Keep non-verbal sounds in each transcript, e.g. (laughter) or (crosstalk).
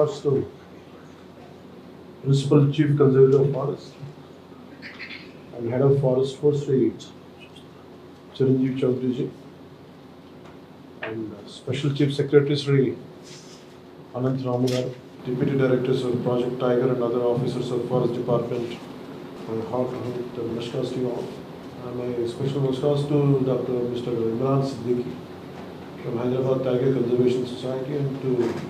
heartfelt to Principal Chief Conservator of Forest and Head of Forest Force Sri Chiranjeev Chaudhary and Special Chief Secretary Sri Anant Ramagar, Deputy Directors of Project Tiger and other officers of Forest Department. My heartfelt namaskars uh, to all. And my special namaskars to Dr. Mr. Imran Siddiqui from Hyderabad Tiger Conservation Society and to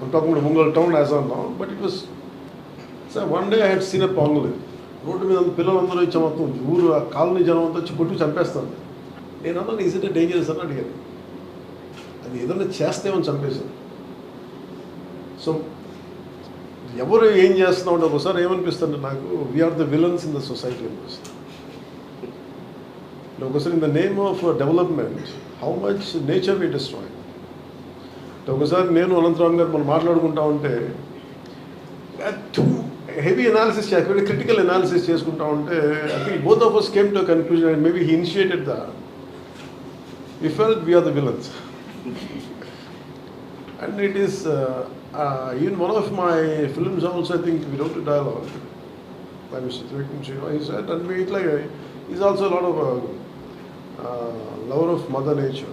I'm talking about Ungol town as of now, but it was. So one day I had seen a road మీద పిల్లలందరూ వచ్చి మొత్తం ఊరు ఆ colony జనం అంతా వచ్చి కొట్టి చంపేస్తాను నేను అన్నాను ఈజ్ ఇట్ డేంజరస్ అని అడిగాను. అది ఏదైనా చేస్తేమని చంపేశాను సో ఎవరు ఏం చేస్తున్నాం అంటే ఒకసారి ఏమనిపిస్తుంది నాకు? We are the villains in the society అనిపిస్తుంది. ఒకసారి in the name of development how much nature we destroy ఒకసారి నేను అనంతరామ్ గారు మనం మాట్లాడుకుంటా ఉంటే హెవీ అనాలిసిస్ చేసి క్రిటికల్ అనాలిసిస్ చేసుకుంటా ఉంటే I think both of us came to conclusion and maybe he initiated the we felt we are the villains and it is even one of my films also I think we don't dialogue by Mr. Trivikram Shiva. He said, and we, it's like, he's also a lot of a uh, lover of Mother Nature.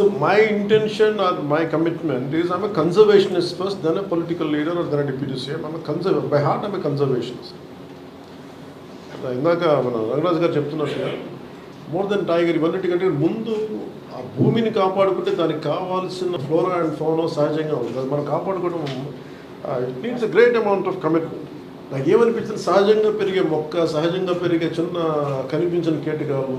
so my intention or my commitment is I'm conservationist first then a political leader or then deputy CM I'm conserve by heart I'm conservationist ఇందాక మన రంగరాజు గారు చెప్తున్నట్టుగా more than tiger ఇవన్నిటికంటే ముందు ఆ భూమిని కాపాడుకుంటే దానికి కావాల్సిన flora and ఫోనో సహజంగా ఉంది అది మనం కాపాడుకోవడం it needs a great amount of commitment నాకు ఏమనిపించింది సహజంగా పెరిగే మొక్క సహజంగా పెరిగే చిన్న కనిపించిన కేటకాలు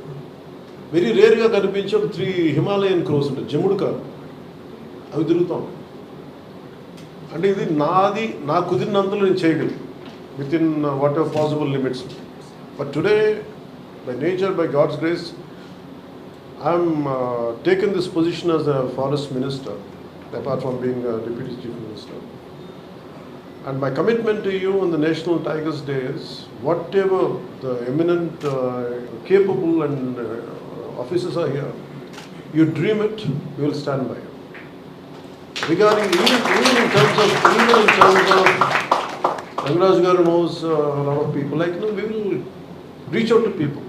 వెరీ రేర్గా కనిపించే ఒక త్రీ హిమాలయన్ క్రోస్ ఉంటాయి జముడు కాదు. అవి తిరుగుతాం అంటే ఇది నాది నా కుదిరినంతలో నేను చేయగలను. Within whatever possible limits but today by nature by God's grace I'm taken this position as a forest minister apart from being deputy chief minister And my commitment to you on the National Tigers Day is whatever the eminent, uh, capable, and uh, officers are here you dream it you will stand by regarding terms of terms గారు knows of people like no we will reach out to people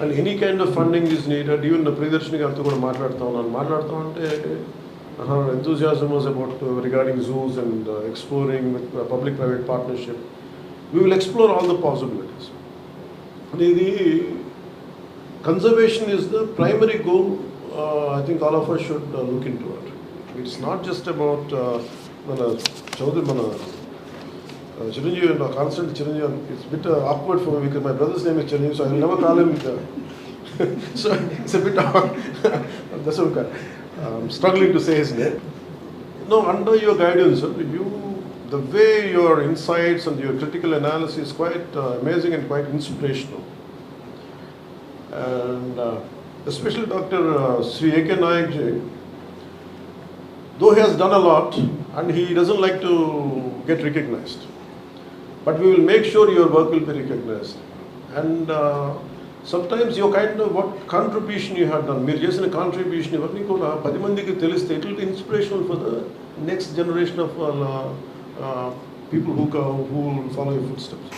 and any kind of funding is needed even Priyadarshini గారితో కూడా మాట్లాడుతా ఉన్నాను మాట్లాడుతా ఉంటే enthusiasm was about regarding zoos and exploring with public private partnership we will explore all the possibilities అనేది conservation is the primary goal. Uh, I think all of us should uh, look into it. It's not just about uh, మన చౌదరి మన uh, Chiranjeevi, no, constant Chiranjeevi. It's a bit uh, awkward for me because my brother's name is Chiranjeevi, so I will never call him. Uh, so it's a bit awkward. (laughs) That's okay. I'm struggling to say his name. No, under your guidance, uh, you, the way your insights and your critical analysis is quite uh, amazing and quite inspirational. And uh, especially Dr. Uh, Sri A.K. Nayak ji, though he has done a lot and he doesn't like to get recognized, but we will make sure your work will be recognized. And uh, sometimes your kind of what contribution you have done, మీరు చేసిన contribution ఇవన్నీ కూడా పది మందికి తెలిస్తే it will be inspirational for the next generation of people who who follow you footsteps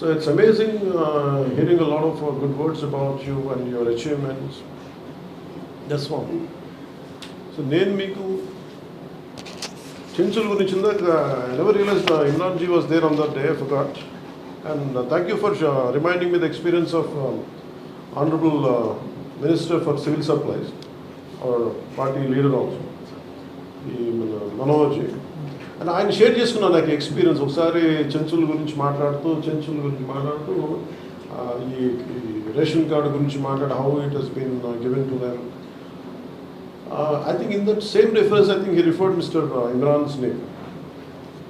So it's amazing uh, hearing a lot of uh, good words about you and your achievements. That's one. So నేను మీకు చెంచుల గురించి ఇందాక I never realize Imran ji was there on that day forgot and thank you for reminding me the experience of honourable minister for civil supplies our party leader also ఈ మన Manoj ji and ఆయన share చేసుకున్నాను నాకు experience. ఒకసారి చెంచుల గురించి మాట్లాడుతూ చెంచుల గురించి మాట్లాడుతూ ఈ రేషన్ కార్డు గురించి మాట్లాడు how it has been given to them I think in that same reference I think he referred mister Imran's name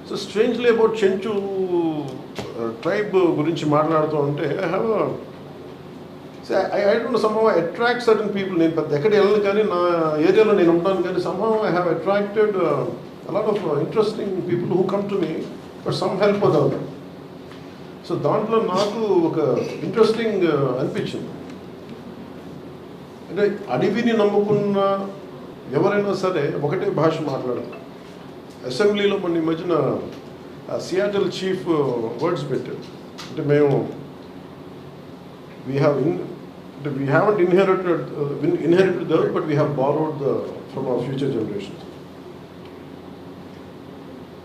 so strangely about Chenchu tribe గురించి మాట్లాడుతూ ఉంటే I have I I don't somehow attract certain people నేను పెద్ద ఎక్కడ వెళ్ళను కానీ నా ఏరియాలో నేను ఉంటాను కానీ somehow I have attracted lot of interesting people who come to me but some help other so దాంట్లో నాకు ఒక ఇంట్రెస్టింగ్ uh, అనిపించింది. అంటే అడవిని నమ్ముకున్న ఎవరైనా సరే ఒకటే భాష మాట్లాడాలి అసెంబ్లీలో మొన్న ఈ మధ్యన సియాటల్ చీఫ్ వర్డ్స్ పెట్టారు. అంటే మేము వీ హ్యావ్ ఇన్ అంటే we have inherited inherited the but we have borrowed the from our future generations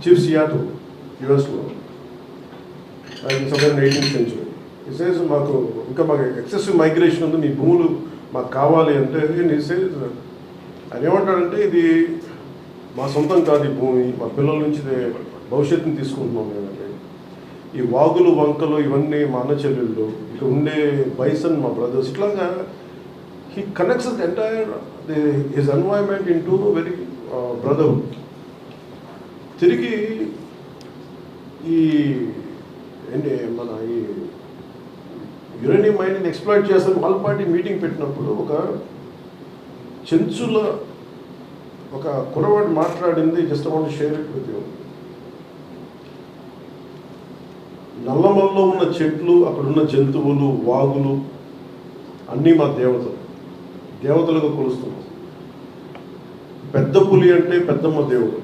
chief Seattle యుఎస్లో సమ్వేర్ ఎయిటీన్త్ సెంచురీ ఇసేజ్ మాకు ఇంకా మాకు ఎక్సెసివ్ మైగ్రేషన్ ఉంది మీ భూములు మాకు కావాలి అంటే ఇసేజ్ ఆయన ఏమంటాడంటే ఇది మా సొంతం కాదు ఈ భూమి మా పిల్లల నుంచి భవిష్యత్తుని తీసుకుంటున్నాం మేమంటే ఈ వాగులు వంకలు ఇవన్నీ మా అన్న చెల్లెళ్ళు ఇక్కడ ఉండే బైసన్ మా బ్రదర్స్ ఇట్లాగా he connects entire his environment in to very brotherhood తిరిగి ఈ ఏంటి మన ఈ యురేనియం మైనింగ్ ఎక్స్ప్లాయిట్ చేస్తాను. వాళ్ళ పార్టీ మీటింగ్ పెట్టినప్పుడు ఒక చెంచుల ఒక కురవాడు మాట్లాడింది. జస్ట్ వాళ్ళు షేర్ విత్ యూ. నల్లమల్లో ఉన్న చెట్లు అక్కడ ఉన్న జంతువులు వాగులు అన్నీ మా దేవతలు. దేవతలుగా కొలుస్తున్నాం పెద్ద పులి అంటే పెద్దమ్మ దేవుడు.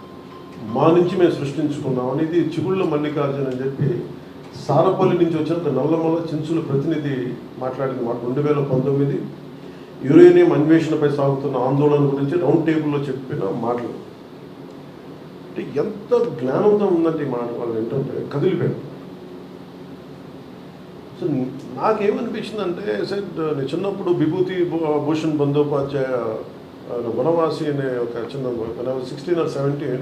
మా నుంచి మేము సృష్టించుకున్నాం అనేది చిగుళ్ళ మల్లికార్జున అని చెప్పి సారపల్లి నుంచి వచ్చిన నల్లమల్ల చించుల ప్రతినిధి మాట్లాడింది. మాకు రెండు వేల పంతొమ్మిది యురేనియం అన్వేషణపై సాగుతున్న ఆందోళన గురించి రౌండ్ టేబుల్లో చెప్పిన మాటలు. అంటే ఎంత జ్ఞానంతో ఉందంటే మాట వాళ్ళు ఏంటంటే కదిలిపోయాడు సో నాకేమనిపించింది అంటే సార్ నేను చిన్నప్పుడు విభూతి భూ- భూషణ్ బందోపాధ్యాయ వనవాసి అనే ఒక చిన్న సిక్స్టీన్ ఆర్ సెవెంటీన్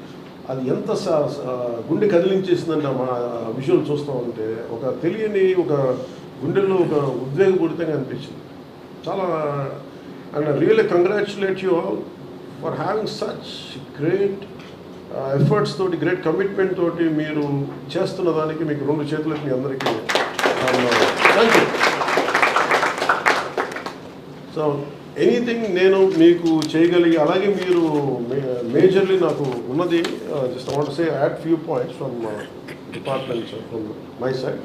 అది ఎంత గుండె కదిలించేసిందంటే మన విజువల్ చూస్తూ ఉంటే ఒక తెలియని ఒక గుండెల్లో ఒక ఉద్వేగపూరితంగా అనిపించింది. చాలా and really congratulate you all for having such great efforts తోటి గ్రేట్ కమిట్మెంట్ తోటి మీరు చేస్తున్న దానికి మీకు రెండు చేతులకి మీ అందరికీ థ్యాంక్ యూ సో ఎనీథింగ్ నేను మీకు చేయగలిగి అలాగే మీరు మేజర్లీ నాకు ఉన్నది Uh, just I want to say, add few points from uh, department, uh, from my side.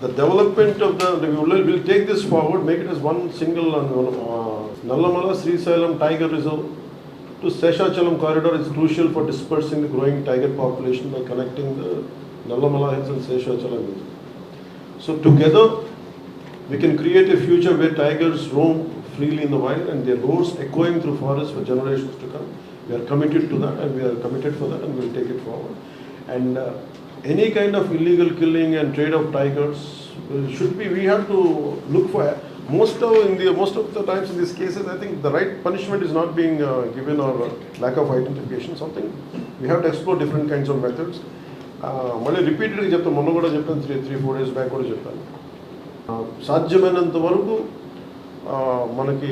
The development of the, we will we'll take this forward, make it as one single uh, uh Nallamala, Sri Salem Tiger Reserve to Seshachalam corridor is crucial for dispersing the growing tiger population by connecting the Nallamala Hills and Seshachalam Hills. So together, we can create a future where tigers roam freely in the wild and their roars echoing through forests for generations to come. We are committed to that and we are committed for that and we will take it forward. And uh, any kind of illegal killing and trade of tigers will- should be, we have to look for, most of, in the, most of the times in these cases, I think the right punishment is not being uh, given or uh, lack of identification, something. We have to explore different kinds of methods. Uh, మళ్ళీ రిపీటెడ్గా చెప్తాను మొన్న కూడా చెప్పాను three three four days back కూడా చెప్పాను ఆ, సాధ్యమైనంత వరకు ఆ, మనకి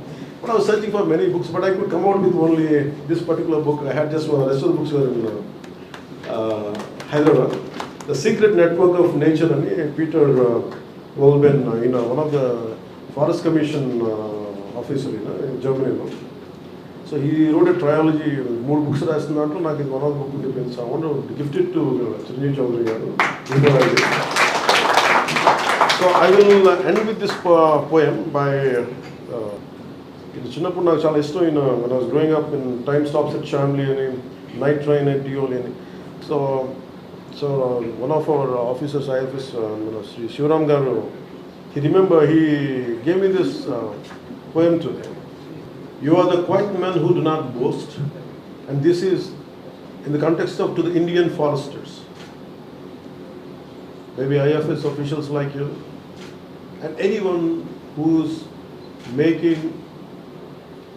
but I was searching for many books but I could come out with only this particular book I had just rest of books Hyderabad the secret network of nature అని Peter వోల్బెన్ ఈయన one of the forest commission officer ఈయన జర్మనీలో so ఈ road trilogy మూడు books రాసిన దాంట్లో నాకు ఇది వన్ ఆఫ్ బుక్ ఉండిపోయింది so amount gifted to Chiranjeevi Chowdary గారు so I will end with this poem bye ఇది చిన్నప్పుడు నాకు చాలా ఇష్టం ఈయన మన growing up in time stops at Shamli అని నైట్ ట్రైన్ ఎట్ డియోలి అని so So uh, one of our officers, IFS, uh, you know, Sri Shivaram Garu, he remember he gave me this uh, poem today. You are the quiet men who do not boast, and this is in the context of to the Indian foresters, maybe IFS officials like you, and anyone who's making